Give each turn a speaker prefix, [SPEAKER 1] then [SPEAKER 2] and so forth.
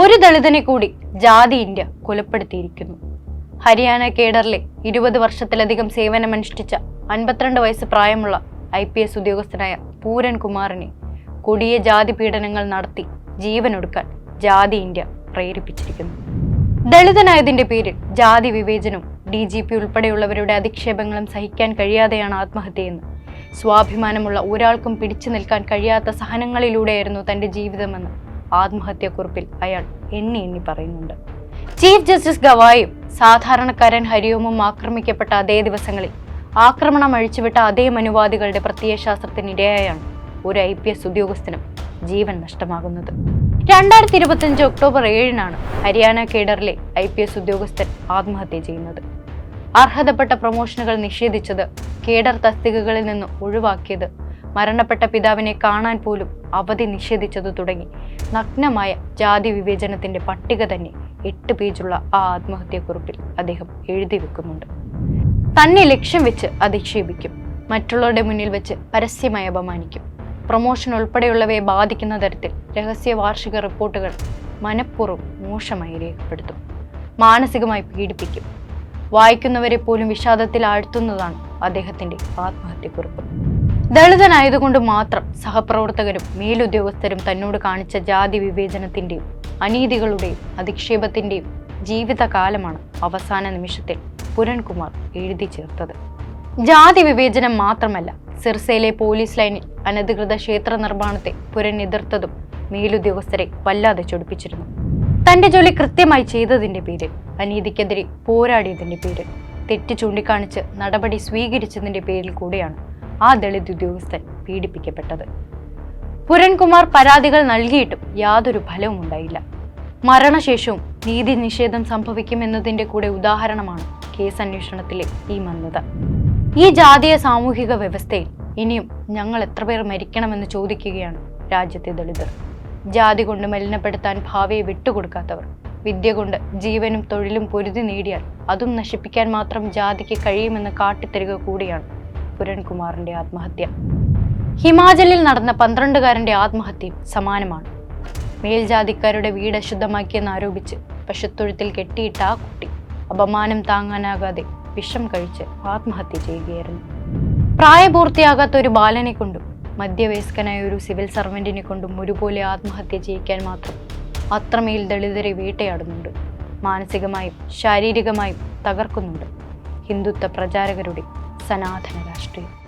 [SPEAKER 1] ഒരു ദളിതനെ കൂടി ജാതി ഇന്ത്യ കൊലപ്പെടുത്തിയിരിക്കുന്നു. ഹരിയാന കേഡറിലെ ഇരുപത് വർഷത്തിലധികം സേവനമനുഷ്ഠിച്ച അൻപത്തിരണ്ട് വയസ്സ് പ്രായമുള്ള ഐ പി എസ് ഉദ്യോഗസ്ഥനായ പൂരൻ കുമാറിനെ കൊടിയ ജാതി പീഡനങ്ങൾ നടത്തി ജീവനൊടുക്കാൻ ജാതി ഇന്ത്യ പ്രേരിപ്പിച്ചിരിക്കുന്നു. ദളിതനായതിന്റെ പേരിൽ ജാതി വിവേചനവും ഡി ജി പി ഉൾപ്പെടെയുള്ളവരുടെ അധിക്ഷേപങ്ങളും സഹിക്കാൻ കഴിയാതെയാണ് ആത്മഹത്യയെന്ന്. സ്വാഭിമാനമുള്ള ഒരാൾക്കും പിടിച്ചു നിൽക്കാൻ കഴിയാത്ത സഹനങ്ങളിലൂടെയായിരുന്നു തന്റെ ജീവിതമെന്ന് ആത്മഹത്യാക്കുറിപ്പിൽ അയാൾ എണ്ണി എണ്ണി പറയുന്നുണ്ട്. ചീഫ് ജസ്റ്റിസ് ഗവായും സാധാരണക്കാരൻ ഹരിയോമും ആക്രമിക്കപ്പെട്ട അതേ ദിവസങ്ങളിൽ ആക്രമണം അഴിച്ചുവിട്ട അതേ മനുവാദികളുടെ പ്രത്യയശാസ്ത്രത്തിനിരയായാണ് ഒരു ഐ പി എസ് ഉദ്യോഗസ്ഥനും ജീവൻ നഷ്ടമാകുന്നത്. രണ്ടായിരത്തി ഇരുപത്തിയഞ്ച് ഒക്ടോബർ ഏഴിനാണ് ഹരിയാന കേഡറിലെ ഐ പി എസ് ഉദ്യോഗസ്ഥൻ ആത്മഹത്യ ചെയ്യുന്നത്. അർഹതപ്പെട്ട പ്രൊമോഷനുകൾ നിഷേധിച്ചത് കേഡർ തസ്തികകളിൽ നിന്ന് ഒഴിവാക്കിയത് മരണപ്പെട്ട പിതാവിനെ കാണാൻ പോലും അവധി നിഷേധിച്ചതു തുടങ്ങി. നഗ്നമായ ജാതി വിവേചനത്തിന്റെ പട്ടിക തന്നെ എട്ട് പേജുള്ള ആ ആത്മഹത്യക്കുറിപ്പിൽ അദ്ദേഹം എഴുതി വെക്കുന്നുണ്ട്. തന്നെ ലക്ഷ്യം വെച്ച് അധിക്ഷേപിക്കും. മറ്റുള്ളവരുടെ മുന്നിൽ വെച്ച് പരസ്യമായി അപമാനിക്കും. പ്രൊമോഷൻ ഉൾപ്പെടെയുള്ളവയെ ബാധിക്കുന്ന തരത്തിൽ രഹസ്യ വാർഷിക റിപ്പോർട്ടുകൾ മനഃപൂർവം മോശമായി രേഖപ്പെടുത്തും. മാനസികമായി പീഡിപ്പിക്കും. വായിക്കുന്നവരെ പോലും വിഷാദത്തിൽ ആഴ്ത്തുന്നതാണ് അദ്ദേഹത്തിന്റെ ആത്മഹത്യക്കുറിപ്പ്. ദളിതനായതുകൊണ്ട് മാത്രം സഹപ്രവർത്തകരും മേലുദ്യോഗസ്ഥരും തന്നോട് കാണിച്ച ജാതി വിവേചനത്തിന്റെയും അനീതികളുടെയും അധിക്ഷേപത്തിന്റെയും ജീവിതകാലമാണ് അവസാന നിമിഷത്തിൽ പുരൺകുമാർ എഴുതി ചേർത്തത്. ജാതി വിവേചനം മാത്രമല്ല സിർസയിലെ പോലീസ് ലൈനിൽ അനധികൃത ക്ഷേത്ര നിർമ്മാണത്തെ പുരൻ എതിർത്തതും മേലുദ്യോഗസ്ഥരെ വല്ലാതെ ചൊടിപ്പിച്ചിരുന്നു. തന്റെ ജോലി കൃത്യമായി ചെയ്തതിന്റെ പേരിൽ അനീതിക്കെതിരെ പോരാടിയതിന്റെ പേരിൽ തെറ്റ് ചൂണ്ടിക്കാണിച്ച് നടപടി സ്വീകരിച്ചതിന്റെ പേരിൽ കൂടെയാണ് ആ ദളിത് ഉദ്യോഗസ്ഥൻ പീഡിപ്പിക്കപ്പെട്ടത്. പുരൺകുമാർ പരാതികൾ നൽകിയിട്ടും യാതൊരു ഫലവും ഉണ്ടായില്ല. മരണശേഷവും നീതി നിഷേധം സംഭവിക്കുമെന്നതിന്റെ കൂടെ ഉദാഹരണമാണ് കേസ് അന്വേഷണത്തിലെ ഈ മന്ദത. ഈ ജാതീയ സാമൂഹിക വ്യവസ്ഥയിൽ ഇനിയും ഞങ്ങൾ എത്ര പേർ മരിക്കണമെന്ന് ചോദിക്കുകയാണ് രാജ്യത്തെ ദളിതർ. ജാതി കൊണ്ട് മലിനപ്പെടുത്താൻ ഭാവിയെ വിട്ടുകൊടുക്കാത്തവർ വിദ്യ കൊണ്ട് ജീവനും തൊഴിലും പൊരുതി നേടിയാൽ അതും നശിപ്പിക്കാൻ മാത്രം ജാതിക്ക് കഴിയുമെന്ന് കാട്ടിത്തരിക കൂടിയാണ് പുരൺകുമാറിന്റെ ആത്മഹത്യ. ഹിമാചലിൽ നടന്ന പന്ത്രണ്ടുകാരന്റെ ആത്മഹത്യയും സമാനമാണ്. മേൽജാതിക്കാരുടെ വീട് അശുദ്ധമാക്കിയെന്ന് ആരോപിച്ച് പശുത്തൊഴുത്തിൽ കെട്ടിയിട്ട ആ കുട്ടി അപമാനം താങ്ങാനാകാതെ വിഷം കഴിച്ച് ആത്മഹത്യ ചെയ്യുകയായിരുന്നു. പ്രായപൂർത്തിയാകാത്ത ഒരു ബാലനെ കൊണ്ടും മധ്യവയസ്കനായ ഒരു സിവിൽ സർവന്റിനെ കൊണ്ടും ഒരുപോലെ ആത്മഹത്യ ചെയ്യിക്കാൻ മാത്രം അത്രമേൽ ദളിതരെ വേട്ടയാടുന്നുണ്ട്. മാനസികമായും ശാരീരികമായും തകർക്കുന്നുണ്ട്. ഹിന്ദുത്വ പ്രചാരകരുടെ സനാതന രാഷ്ട്രീയം.